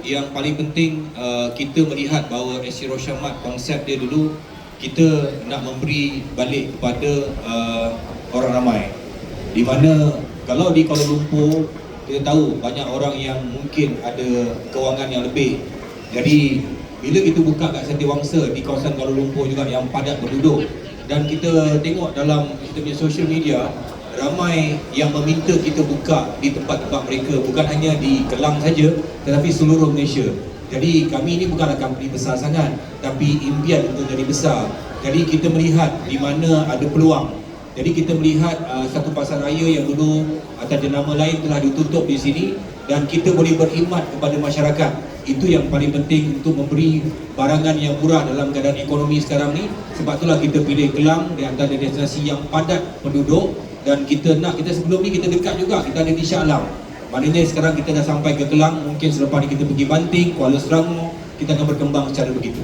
yang paling penting uh, kita melihat bahawa Resi Rosyamat konsep dia dulu kita nak memberi balik kepada uh, orang ramai. Di mana kalau di Kuala Lumpur kita tahu banyak orang yang mungkin ada kewangan yang lebih. Jadi bila kita buka kat Setiawangsa di kawasan Kuala Lumpur juga yang padat penduduk dan kita tengok dalam kita punya social media ramai yang meminta kita buka di tempat-tempat mereka bukan hanya di Kelang saja tetapi seluruh Malaysia. Jadi kami ini bukanlah company besar sangat tapi impian untuk jadi besar. Jadi kita melihat di mana ada peluang. Jadi kita melihat uh, satu pasar raya yang dulu atas jenama lain telah ditutup di sini dan kita boleh berkhidmat kepada masyarakat. Itu yang paling penting untuk memberi barangan yang murah dalam keadaan ekonomi sekarang ni. Sebab itulah kita pilih Kelang di antara destinasi yang padat penduduk dan kita nak kita sebelum ni kita dekat juga kita ada di Shah Alam maknanya sekarang kita dah sampai ke Kelang mungkin selepas ni kita pergi Banting Kuala Selangor kita akan berkembang secara begitu